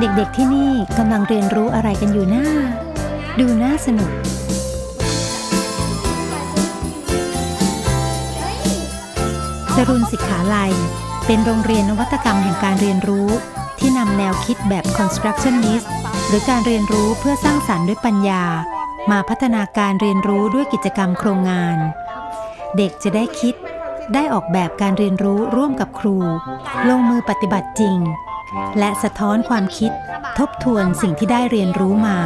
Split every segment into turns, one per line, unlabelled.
เด็กๆที่นี่กำลังเรียนรู้อะไรกันอยู่นะดูน่าสนุก จรุนศิกขาลัย เป็นโรงเรียนนวัตกรรมแห่งการเรียนรู้ ที่นำแนวคิดแบบ constructionist หรือการเรียนรู้เพื่อสร้างสารรค์ด้วยปัญญา มาพัฒนาการเรียนรู้ด้วยกิจกรรมโครงงาน เด็กจะได้คิด ได้ออกแบบการเรียนรู้ร่วมกับครู ลงมือปฏิบัติจริง และสะท้อนความคิดทบทวนสิ่งที่ได้เรียนรู้มา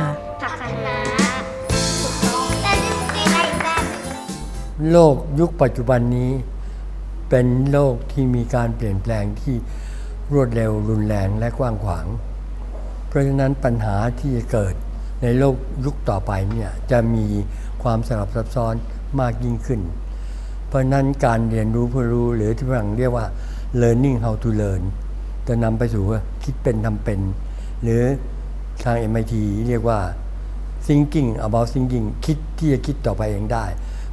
โลกยุคปัจจุบันนี้ เป็นโลกที่มีการเปลี่ยนแปลงที่รวดเร็วรุนแรงและกว้างขวาง เพราะฉะนั้นปัญหาที่จะเกิดในโลกยุคต่อไปเนี่ยจะมีความสลับซับซ้อนมากยิ่งขึ้น เพราะฉะนั้นการเรียนรู้เพื่อรู้หรือที่ฝรั่งเรียกว่า learning how to learn จะนำไปสู่คิดเป็นทำเป็น หรือทาง MIT เรียกว่า thinking about thinking คิดที่จะคิดต่อไปเองได้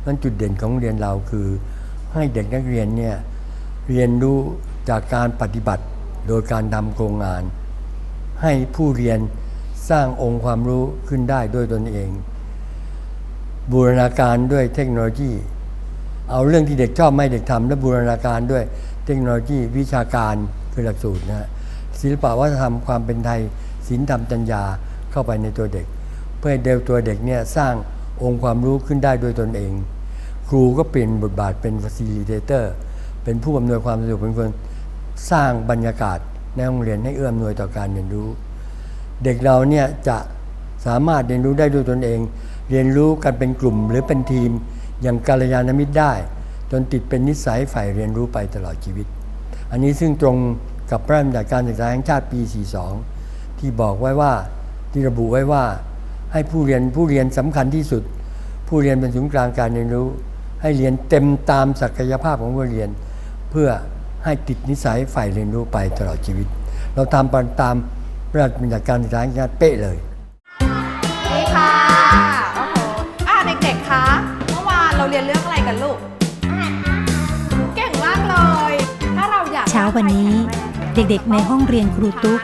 นั้นจุดเด่นของโรงเรียนเราคือ ให้เด็กนักเรียนเนี่ยเรียนรู้จากการปฏิบัติโดยการทำโครงงาน ให้ผู้เรียนสร้างองค์ความรู้ขึ้นได้ด้วยตนเอง บูรณาการด้วยเทคโนโลยี เอาเรื่องที่เด็กชอบไม่เด็กทำและบูรณาการด้วยเทคโนโลยีวิชาการ คือหลักสูตรนะศิลปะวัฒนธรรมความเป็นไทยศิลธรรมจัญญาเข้าไปในตัวเด็ก เพื่อให้เดวตัวเด็กเนี่ยสร้างองค์ความรู้ขึ้นได้ด้วยตนเอง ครูก็เปลี่ยนบทบาทเป็น facilitator เป็นผู้อำนวยความสะดวกเป็นคนสร้างบรรยากาศในโรงเรียนให้เอื้ออำนวยต่อการเรียนรู้ เด็กเราเนี่ยจะสามารถเรียนรู้ได้ด้วยตนเอง เรียนรู้กันเป็นกลุ่มหรือเป็นทีม อย่างกาลยานมิตรได้ จนติดเป็นนิสัยฝ่ายเรียนรู้ไปตลอดชีวิต อันนี้ซึ่งตรงกับพระราชบัญญัติการศึกษาแห่งชาติปี 42 ที่บอกไว้ว่าที่ระบุไว้ว่า ให้ผู้เรียนผู้เรียนสำคัญที่สุด ผู้เรียนเป็นศูนย์กลางการเรียนรู้ ให้เรียนเต็มตามศักยภาพของผู้เรียน เพื่อให้ติดนิสัยฝ่ายเรียนรู้ไปตลอดชีวิต เราทำตามพระราชบัญญัติการศึกษาแห่งชาติเป๊ะเลย
นี่ค่ะโอ้โหอะเด็กๆคะเมื่อวานเราเรียนเรื่องอะไรกันลูก
ช้าวันนี้ เด็กๆ ในห้องเรียนครูตุ๊ก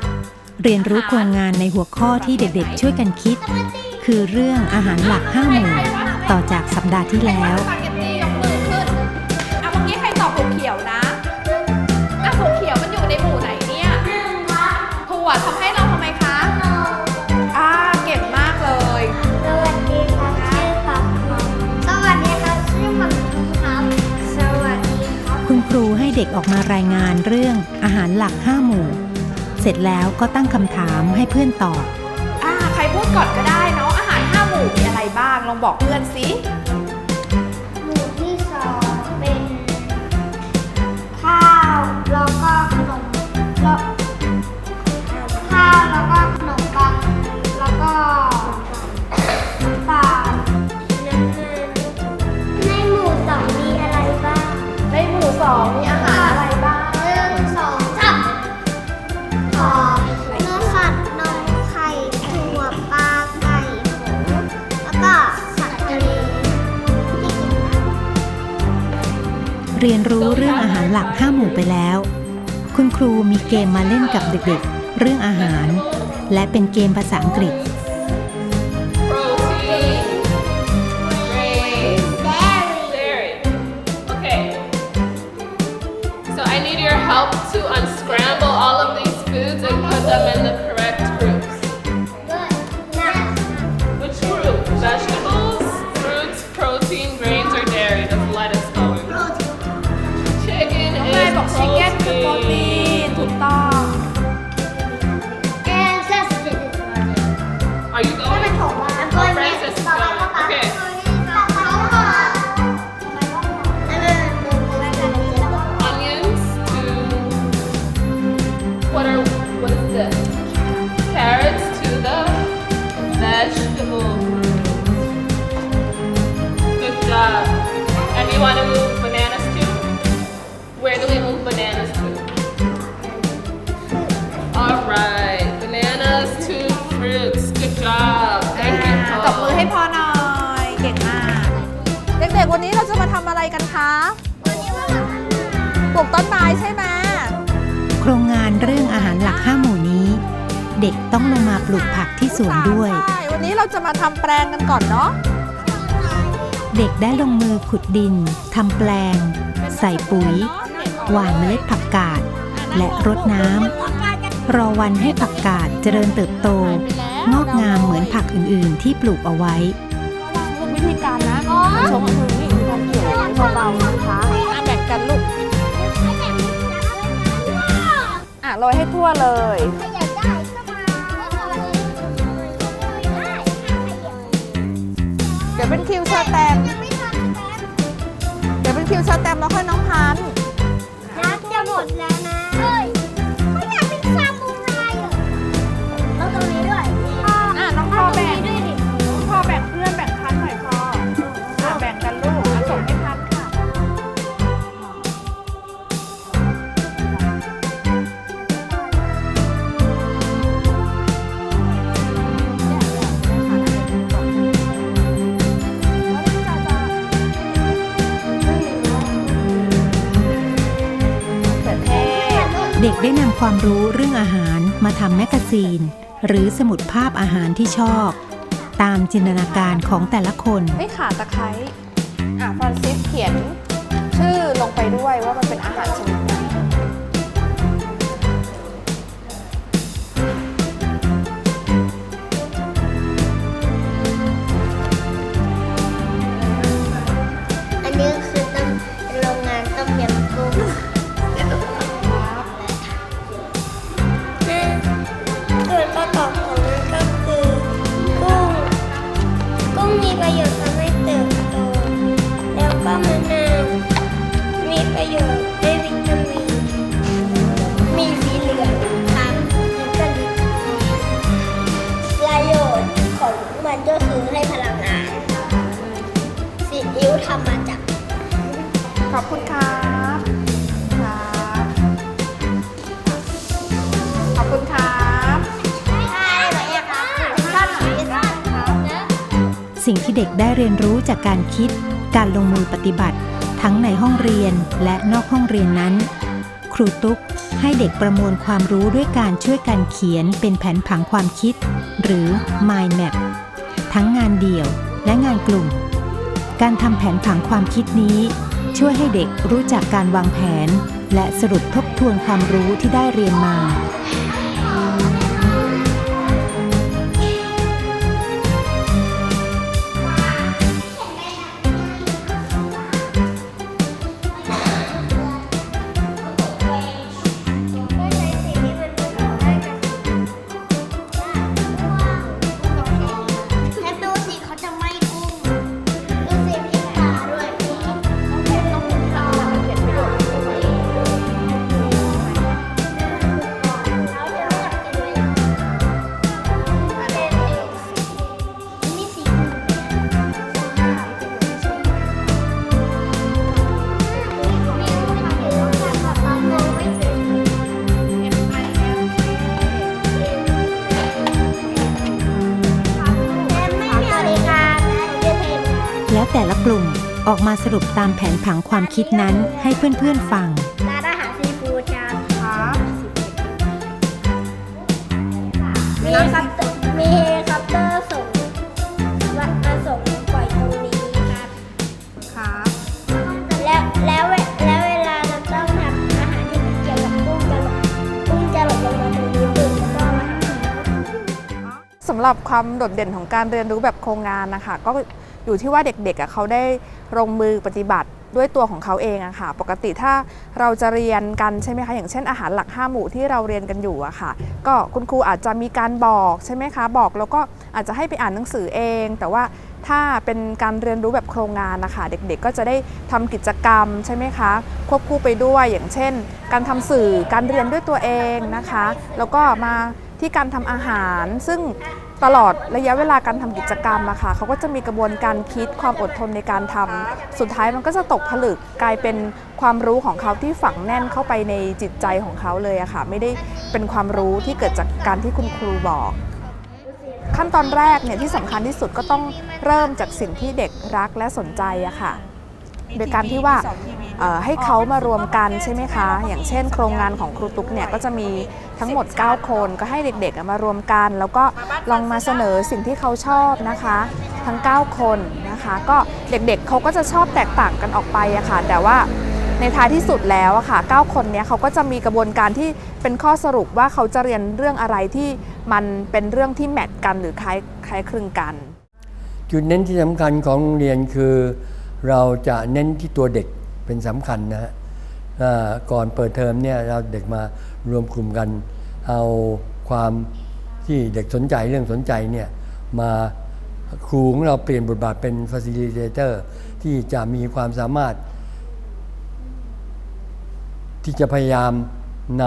เรียนรู้โครงงานในหัวข้อที่เด็กๆ ช่วยกันคิด คือเรื่องอาหารหลักห้าหมู่ต่อจากสัปดาห์ที่แล้ว
เด็
กออกมา
รายงานเรื่องอาหารหลักห้าหมู่ เสร็จแล้วก็ตั้งคำถามให้เพื่อนตอบ
อ่าใครพูดก่อนก็ได้เนาะอาหารห้าหมู่มีอะไรบ้างลองบอกเพื่อนสิ
หมู่ที่สองเป็นข้าวแล้วก็ขนมแล้วข้าวแล้วก็ขนมปังแล้วก็น้ำตาลน้ำมันในหมู่สองมีอะไรบ้าง
ในหมู่สองมี
เรี
ยนรู้เรื่องอาหารหลักห้าหมู่ไปแล้ว คุณครูมีเกมมาเล่นกับเด็กๆ เรื่องอาหาร และเป็นเกมภาษาอังกฤษ
help to unscramble all of these foods and put them in the
มา
ทำแปลงกันก่อนเนาะ
เด็กได้ลงมือขุดดินทำแปลง ใส่ปุ๋ย หว่านเมล็ดผักกาด และรดน้ำรอวันให้ผักกาดเจริญเติบโต งอกงามเหมือนผักอื่น ๆ ที่ปลูกเอาไว้
วิธีการนะชมคือนี่คือการเกี่ยวเบาๆนะคะอะแบ่งกันลูกอะโรยให้ทั่วเลย เดี๋ยวเป็นคิวเชอร์แตมเดี๋ยวเป็นคิวเชอร์แตมแล้วค่อยน้องพันธุ์
น้ำจะหมดแล้ว
กได้นำความรู้เรื่องอาหารมาทำแมกกาซีน หรือสมุดภาพอาหารที่ชอบ ตามจินตนาการของแต่ละคน
ไม่ขาตะไคร้อะฟรานซิสเขียนชื่อลงไปด้วยว่ามันเป็นอาหารชนิดไหน
อัน การคิ
ด การลงมือปฏิบัติ ทั้งในห้องเรียนและนอกห้องเรียนนั้น ครูตุ๊กให้เด็กประมวลความรู้ด้วยการช่วยกันเขียนเป็นแผนผังความคิด หรือ mind map ทั้งงานเดี่ยวและงานกลุ่ม การทำแผนผังความคิดนี้ ช่วยให้เด็กรู้จักการวางแผน และสรุปทบทวนความรู้ที่ได้เรียนมา
ออกมา
สรุปตามแผนผังความคิดนั้นให้เพื่อนๆฟัง
ร้านอาหารซีฟู้ดครับ
ครับ
มีครับมีเฮลิคอปเตอร์ส่งวัดมาส่งปล่อยตรงนี้ครับ
ครับ
แล้วแล้วเวแล้วเวลาเราต้องทำอาหารที่เกี่ยวกับกุ้งจะหลบกุ้งจะหลบลงมาตรงนี้ปุ๊บแล้วก็มาทำ
สำหรับความโดดเด่นของการเรียนรู้แบบโครงงานนะคะ ก็ อยู่ที่ว่าเด็กๆเขาได้ลงมือปฏิบัติด้วยตัวของเขาเองอะค่ะ ปกติถ้าเราจะเรียนกันใช่ไหมคะ อย่างเช่นอาหารหลัก 5 หมู่ที่เราเรียนกันอยู่อะค่ะ ก็คุณครูอาจจะมีการบอกใช่ไหมคะ บอกแล้วก็อาจจะให้ไปอ่านหนังสือเอง แต่ว่าถ้าเป็นการเรียนรู้แบบโครงงานนะคะ เด็กๆก็จะได้ทำกิจกรรมใช่ไหมคะ ควบคู่ไปด้วยอย่างเช่น การทำสื่อการเรียนด้วยตัวเองนะคะ แล้วก็มาที่การทำอาหารซึ่ง ตลอดระยะเวลาการทำกิจกรรมอะค่ะเขาก็จะมีกระบวนการคิดความอดทนในการทำสุดท้ายมันก็จะตกผลึกกลายเป็นความรู้ของเขาที่ฝังแน่นเข้าไปในจิตใจของเขาเลยอะค่ะ ไม่ได้เป็นความรู้ที่เกิดจากการที่คุณครูบอก ขั้นตอนแรกเนี่ยที่สำคัญที่สุดก็ต้องเริ่มจากสิ่งที่เด็กรักและสนใจอะค่ะ โดยการที่ว่าให้เขามารวมกันใช่ไหมคะ อย่างเช่น โครงงานของครูตุ๊กเนี่ยก็จะมีทั้งหมด 9 คนก็ให้เด็กๆมารวมกัน แล้วก็ลองมาเสนอสิ่งที่เขาชอบนะคะ ทั้ง 9 คนนะคะ ก็เด็กๆเขาก็จะชอบแตกต่างกันออกไปอะค่ะ แต่ว่าในท้ายที่สุดแล้วอะค่ะ9คนเนี้ยเขาก็จะมีกระบวนการที่เป็นข้อสรุปว่าเขาจะเรียนเรื่องอะไรที่มันเป็นเรื่องที่แมทกันหรือคล้ายคล้ายคลึงกัน
จุดเน้นที่สำคัญของโรงเรียนคือ เราจะเน้นที่ตัวเด็กเป็นสำคัญนะฮะก่อนเปิดเทอมเนี่ยเราเด็กมารวมกลุ่มกัน เอาความที่เด็กสนใจเรื่องสนใจเนี่ยมาครูของเราเปลี่ยนบทบาทเป็น facilitator ที่จะมีความสามารถ ที่จะพยายามน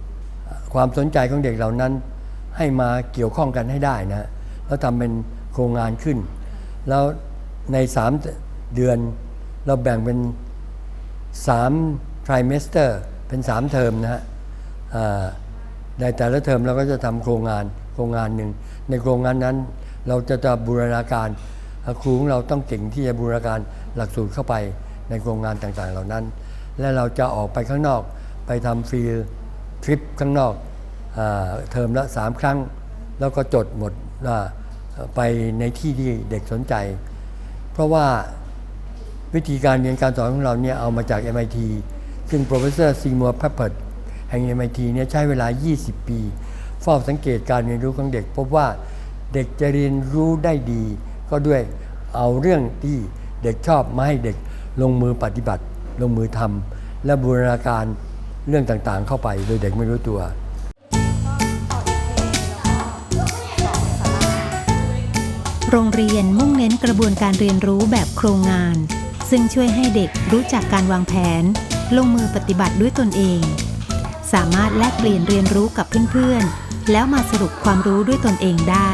ำความสนใจของเด็กเหล่านั้น ให้มาเกี่ยวข้องกันให้ได้นะแล้วทำเป็นโครงงานขึ้น แล้วใน3 เดือน เราแบ่งเป็น3 trimester เป็น 3 เทอมนะฮะในแต่ละเทอมเราก็จะทำโครงงานโครงงานหนึ่ง ในโครงงานนั้นเราจะจะบูรณาการครูของเราต้องเก่งที่จะบูรณาการหลักสูตรเข้าไปในโครงงานต่างๆ เหล่านั้น และเราจะออกไปข้างนอกไปทำฟรีทริปข้างนอกอเทอมละ 3 ครั้ง แล้วก็จดหมดว่าไปในที่ที่เด็กสนใจ เพราะว่า วิธีการเรียนการสอนของเราเนี่ยเอามาจาก MIT ซึ่ง Professor Seymour Papert แห่ง MIT เนี่ยใช้เวลา 20 ปีเฝ้าสังเกตการเรียนรู้ของเด็ก พบว่าเด็กจะเรียนรู้ได้ดี ก็ด้วยเอาเรื่องที่เด็กชอบมาให้เด็กลงมือปฏิบัติ ลงมือทำและบูรณาการเรื่องต่างๆ เข้าไปโดยเด็กไม่รู้ตัว
โรงเรียนมุ่งเน้นกระบวนการเรียนรู้แบบโครงงาน ซึ่งช่วยให้เด็กรู้จักการวางแผน ลงมือปฏิบัติด้วยตนเอง สามารถแลกเปลี่ยนเรียนรู้กับเพื่อนๆ แล้วมาสรุปความรู้ด้ว
ยตนเอ
งได้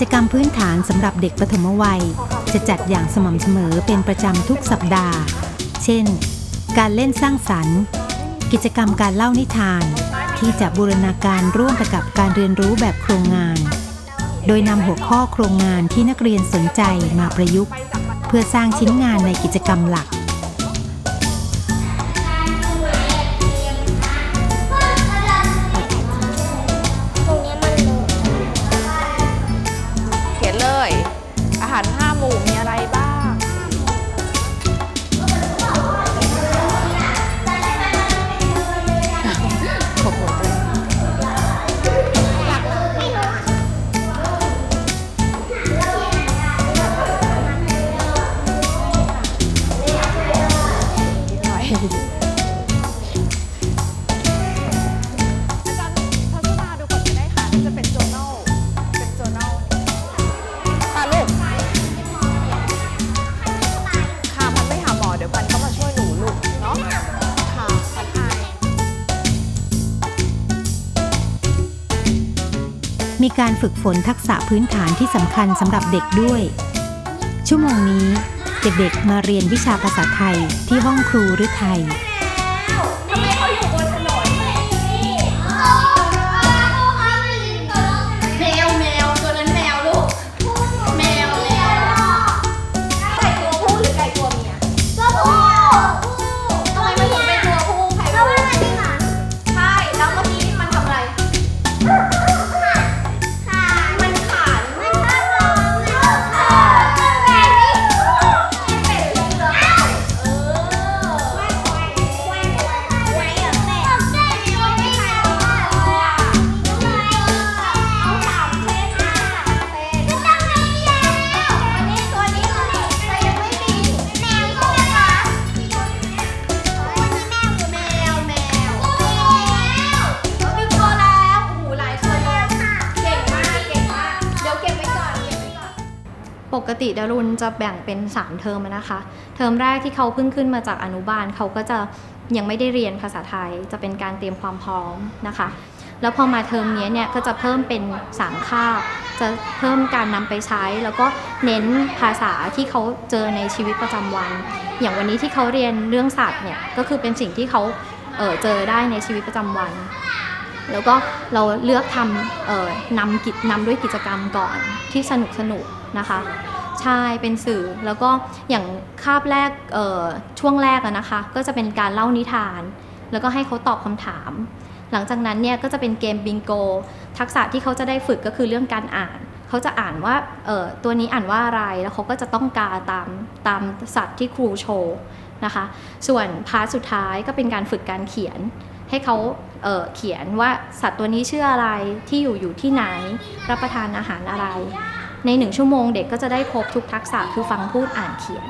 จ
กรรมพื้นฐานสำหรับเด็กปฐมวัย จะจัดอย่างสม่ำเสมอเป็นประจำทุกสัปดาห์ เช่น การเล่นสร้างสรรค์ กิจกรรมการเล่านิทาน ที่จะบูรณาการร่วมไปกับการเรียนรู้แบบโครงงาน โดยนำหัวข้อโครงงานที่นักเรียนสนใจมาประยุกต์ เพื่อสร้างชิ้นงานในกิจกรรมหลัก
กา
รฝึกฝนทักษะพื้นฐานที่สำคัญสำหรับเด็กด้วย ชั่วโมงนี้ เด็กๆมาเรียนวิชาภาษาไทยที่ห้องครูหรือไทย
ติ
ดารุณจะแบ่งเป็น 3 เทอมนะคะ เทอมแรกที่เขาเพิ่งขึ้นมาจากอนุบาลเขาก็จะยังไม่ได้เรียนภาษาไทย จะเป็นการเตรียมความพร้อมนะคะ แล้วพอมาเทอมนี้เนี่ยก็จะเพิ่มเป็น 3คาจะเพิ่มการนำไปใช้ แล้วก็เน้นภาษาที่เขาเจอในชีวิตประจำวัน อย่างวันนี้ที่เขาเรียนเรื่องสัตว์เนี่ยก็คือเป็นสิ่งที่เขาเเจอได้ในชีวิตประจำวันแล้วก็เราเลือกทำนำกิจนำด้วยกิจกรรมก่อนที่สนุกสนุกๆนะคะ ใช่เป็นสื่อแล้วก็อย่างคาบแรกช่วงแรกนะคะ ก็จะเป็นการเล่านิทาน แล้วก็ให้เขาตอบคำถาม หลังจากนั้นเนี่ยก็จะเป็นเกมบิงโก ทักษะที่เขาจะได้ฝึกก็คือเรื่องการอ่านเขาจะอ่านว่าตัวนี้อ่านว่าอะไรแล้วเขาก็จะต้องกาตามตามสัตว์ที่ครูโชว์นะคะ ส่วนพาร์ทสุดท้ายก็เป็นการฝึกการเขียน ให้เขาเเขียนว่าสัตว์ตัวนี้ชื่ออะไรที่อยู่อยู่ที่ไหน รับประทานอาหารอะไร ในหนึ่งชั่วโมงเด็กก็จะได้ครบทุกทักษะคือฟังพูดอ่านเขียน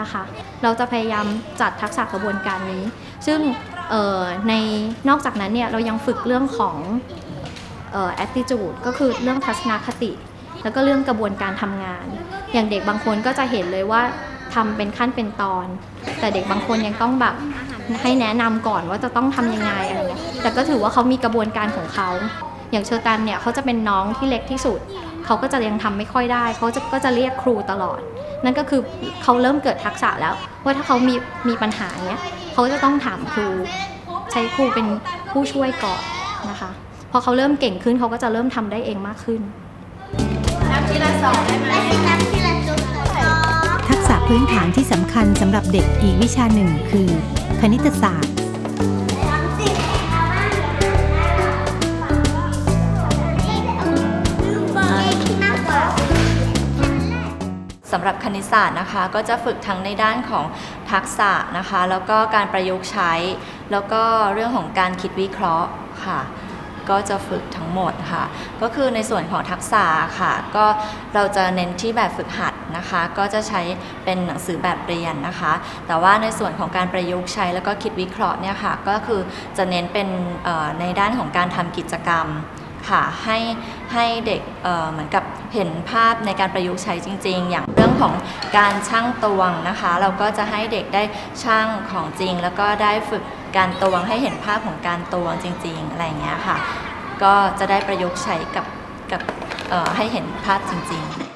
นะคะ เราจะพยายามจัดทักษะกระบวนการนี้ ซึ่งในนอกจากนั้นเนี่ยเรายังฝึกเรื่องของออ attitude ก็คือเรื่องทัศนคติ แล้วก็เรื่องกระบวนการทำงาน อย่างเด็กบางคนก็จะเห็นเลยว่าทำเป็นขั้นเป็นตอน แต่เด็กบางคนยังต้องแบบให้แนะนำก่อนว่าจะต้องทำยังไงอะไรเงี้ยแต่ก็ถือว่าเขามีกระบวนการของเขา อย่างเชอร์ตันเนี่ยเขาจะเป็นน้องที่เล็กที่สุด เขาก็จะยังทำไม่ค่อยได้ เขาจะก็จะเรียกครูตลอด นั่นก็คือเขาเริ่มเกิดทักษะแล้ว ว่าถ้าเขามีมีปัญหาเนี้ยเขาจะต้องถามครู ใช้ครูเป็นผู้ช่วยก่อนนะคะพอเขาเริ่มเก่งขึ้นเขาก็จะเริ่มทำได้เองมากขึ้น
และที่ละจุดสอง
ทักษะพื้นฐานที่สำคัญสำหรับเด็กอีกวิชาหนึ่งคือ คณิตศาสตร์
สำ
หรับคณิตศาสตร์นะคะก็จะฝึกทั้งในด้านของทักษะนะคะ แล้วก็การประยุกต์ใช้ แล้วก็เรื่องของการคิดวิเคราะห์ค่ะ ก็จะฝึกทั้งหมดค่ะ ก็คือในส่วนของทักษะค่ะ ก็เราจะเน้นที่แบบฝึกหัดนะคะ ก็จะใช้เป็นหนังสือแบบเรียนนะคะ แต่ว่าในส่วนของการประยุกต์ใช้แล้วก็คิดวิเคราะห์เนี่ยค่ะ ก็คือจะเน้นเป็นในด้านของการทำกิจกรรม ค่ะให้ให้เด็กเเหมือนกับเห็นภาพในการประยุกต์ใช้จริง ๆ อย่างเรื่องของการช่างตวงนะคะ เราก็จะให้เด็กได้ช่างของจริง แล้วก็ได้ฝึกการตวงให้เห็นภาพของการตวงจริง ๆ อะไรอย่างเงี้ยค่ะ ก็จะได้ประยุกต์ใช้กับกับให้เห็นภาพจริง ๆ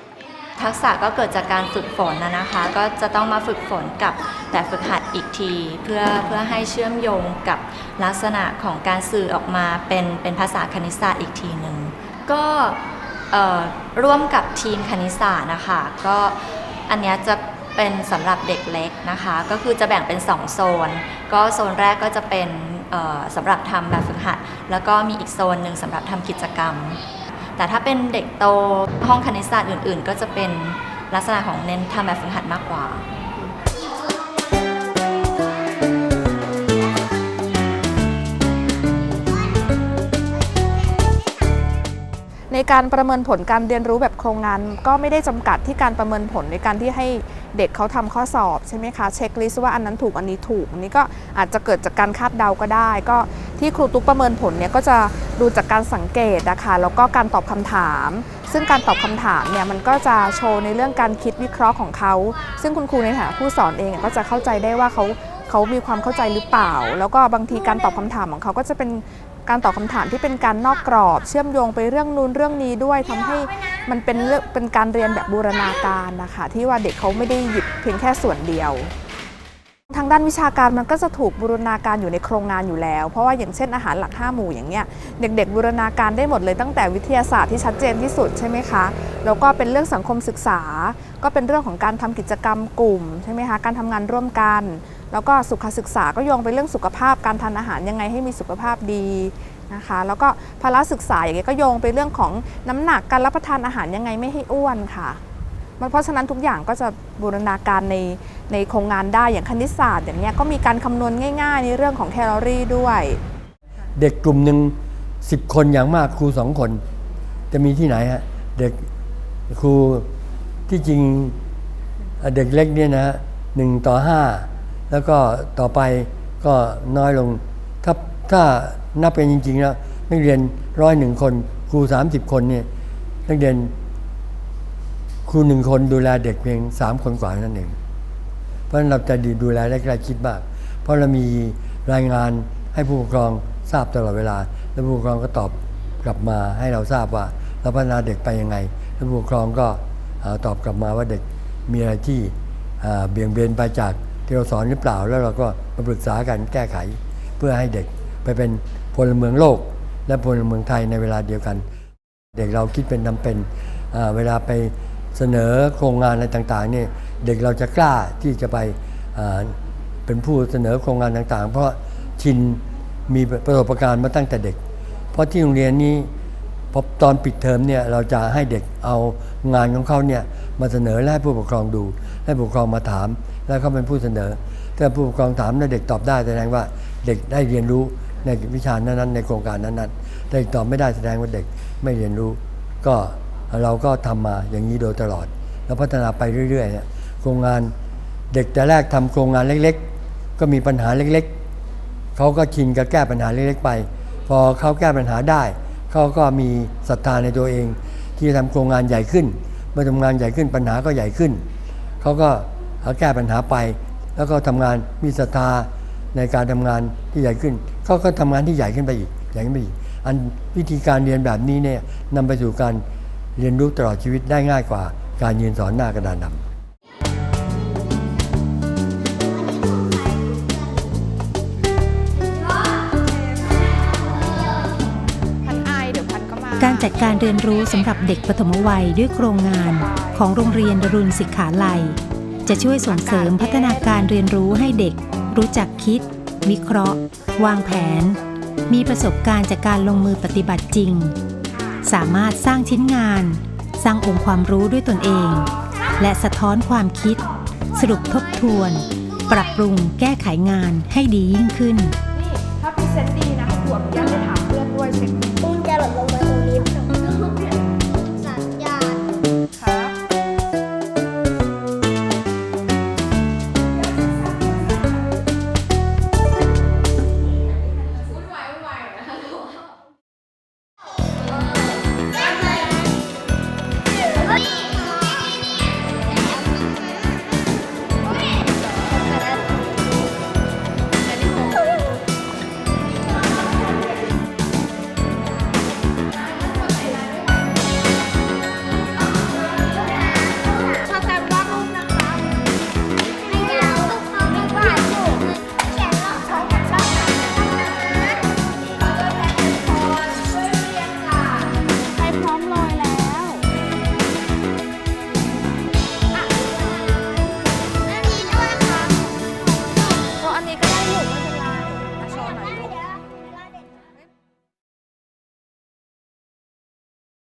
ทักษะก็เกิดจากการฝึกฝนนะนะคะ ก็จะต้องมาฝึกฝนกับแบบฝึกหัดอีกที เพื่อเพื่อให้เชื่อมโยงกับลักษณะของการสื่อออกมาเป็นเป็นภาษาคณิตศาสตร์อีกทีหนึ่งก็ร่วมกับทีมคณิตศาสตร์นะคะก็อันนี้จะเป็นสำหรับเด็กเล็กนะคะ ก็คือจะแบ่งเป็น 2 โซน ก็โซนแรกก็จะเป็นสำหรับทำแบบฝึกหัด แล้วก็มีอีกโซนหนึ่งสำหรับทำกิจกรรม แต่ถ้าเป็นเด็กโตห้องคณิตศาสตร์อื่น ๆ ก็จะเป็นลักษณะของเน้นทำแบบฝึกหัดมากกว่า
ในการประเมินผลการเรียนรู้แบบโครงงาน ก็ไม่ได้จำกัดที่การประเมินผลในการที่ให้เด็กเขาทำข้อสอบใช่ไหมคะเช็คลิสต์ว่าอันนั้นถูกอันนี้ถูกอันนี้ก็อาจจะเกิดจากการคาดเดาก็ได้ ก็ที่ครูตุ๊กประเมินผลเนี่ยก็จะ ดูจากการสังเกตนะคะแล้วก็การตอบคำถาม ซึ่งการตอบคำถามเนี่ยมันก็จะโชว์ในเรื่องการคิดวิเคราะห์ของเขา ซึ่งคุณครูในฐานะผู้สอนเองก็จะเข้าใจได้ว่าเขาเขามีความเข้าใจหรือเปล่า แล้วก็บางทีการตอบคำถามของเขาก็จะเป็นการตอบคำถามที่เป็นการนอกกรอบ เชื่อมโยงไปเรื่องนู้นเรื่องนี้ด้วยทำให้มันเป็นเป็นการเรียนแบบบูรณาการนะคะที่ว่าเด็กเขาไม่ได้หยิบเพียงแค่ส่วนเดียว ทางด้านวิชาการมันก็จะถูกบูรณาการอยู่ในโครงงานอยู่แล้ว เพราะว่าอย่างเช่นอาหารหลัก 5 หมู่อย่างเงี้ยเด็ก ๆ บูรณาการได้หมดเลยตั้งแต่วิทยาศาสตร์ที่ชัดเจนที่สุดใช่ไหมคะแล้วก็เป็นเรื่องสังคมศึกษา ก็เป็นเรื่องของการทำกิจกรรมกลุ่มใช่ไหมคะการทำงานร่วมกัน แล้วก็สุขศึกษาก็โยงไปเรื่องสุขภาพการทานอาหารยังไงให้มีสุขภาพดีนะคะแล้วก็พละศึกษาอย่างเงี้ยก็โยงไปเรื่องของน้ำหนักการรับประทานอาหารยังไงไม่ให้อ้วนค่ะ เพราะฉะนั้นทุกอย่างก็จะบูรณาการในในโครงงานได้อย่างคณิตศาสตร์อย่างเนี้ยก็มีการคำนวณง่าย ๆ ในเรื่องของแคลอรี่ด้วย
เด็กกลุ่มหนึ่งสิบคนอย่างมากครูสองคน จะมีที่ไหนฮะเด็กครูที่จริงเด็กเล็กเนี่ยนะฮะหนึ่งต่อห้าแล้วก็ต่อไปก็น้อยลง ถ้าถ้านับเป็นจริงๆแล้วนักเรียนร้อยหนึ่งคนครู30คนเนี่ยนักเรียน รูหนึ่งคนดูแลเด็กเพียงสามคนกว่านั่นเอง เพราะนั้นเราจะดูแลได้ใกล้ชิดมาก เพราะเรามีรายงานให้ผู้ปกครองทราบตลอดเวลา แล้วผู้ปกครองก็ตอบกลับมาให้เราทราบว่าเราพัฒนาเด็กไปยังไง แล้วผู้ปกครองก็ตอบกลับมาว่าเด็กมีอะไรที่เบี่ยงเบนไปจากที่เราสอนหรือเปล่า แล้วเราก็มาปรึกษากันแก้ไข เพื่อให้เด็กไปเป็นพลเมืองโลก และพลเมืองไทยในเวลาเดียวกัน เด็กเราคิดเป็นทำเป็นเวลาไป เสนอโครงงานอะไรต่างๆเนี่ยเด็กเราจะกล้าที่จะไปเป็นผู้เสนอโครงงานต่างๆ เพราะชินมีประสบการณ์มาตั้งแต่เด็ก เพราะที่โรงเรียนนี้พอตอนปิดเทอมเนี่ยเราจะให้เด็กเอางานของเขาเนี่ยมาเสนอและให้ผู้ปกครองดู ให้ผู้ปกครองมาถาม แล้วเขาเป็นผู้เสนอถ้าผู้ปกครองถามแล้วเด็กตอบได้แสดงว่าเด็กได้เรียนรู้ในวิชานั้นๆในโครงการนั้นๆแต่ตอบไม่ได้แสดงว่าเด็กไม่เรียนรู้ ก็ เราก็ทำมาอย่างนี้โดยตลอด แล้วพัฒนาไปเรื่อยๆเนี่ยโครงงานเด็กแต่แรกทำโครงงานเล็ก ๆ ก็มีปัญหาเล็กๆเขาก็ชินกับแก้ปัญหาเล็กๆไป พอเขาแก้ปัญหาได้เขาก็มีศรัทธาในตัวเอง ที่จะทำโครงงานใหญ่ขึ้น เมื่อทำงานใหญ่ขึ้นปัญหาก็ใหญ่ขึ้นเขาก็แก้ปัญหาไป แล้วก็ทำงานมีศรัทธาในการทำงานที่ใหญ่ขึ้นเขาก็ทำงานที่ใหญ่ขึ้นไปอีกใหญ่ขึ้นไปอีกอันวิธีการเรียนแบบนี้เนี่ยนำไปสู่การ เรียนรู้ตลอดชีวิตได้ง่ายกว่าการยืนสอนหน้ากระดานดำ
พันอายเดี๋ยวพันก็มา
การจัดการเรียนรู้สำหรับเด็กปฐมวัยด้วยโครงงานของโรงเรียนดรุณศิกขาลัย จะช่วยส่งเสริมพัฒนาการเรียนรู้ให้เด็ก รู้จักคิด วิเคราะห์ วางแผน มีประสบการณ์จากการลงมือปฏิบัติจริง สามารถสร้างชิ้นงาน สร้างองค์ความรู้ด้วยตนเอง และสะท้อนความคิด สรุปทบทวน ปรับปรุงแก้ไขงานให้ดียิ่งขึ้น
นี่ ถ้าพิเศษดีนะ
หัวพี่ยันไปถามเพื่อน
ด้วยเช็ค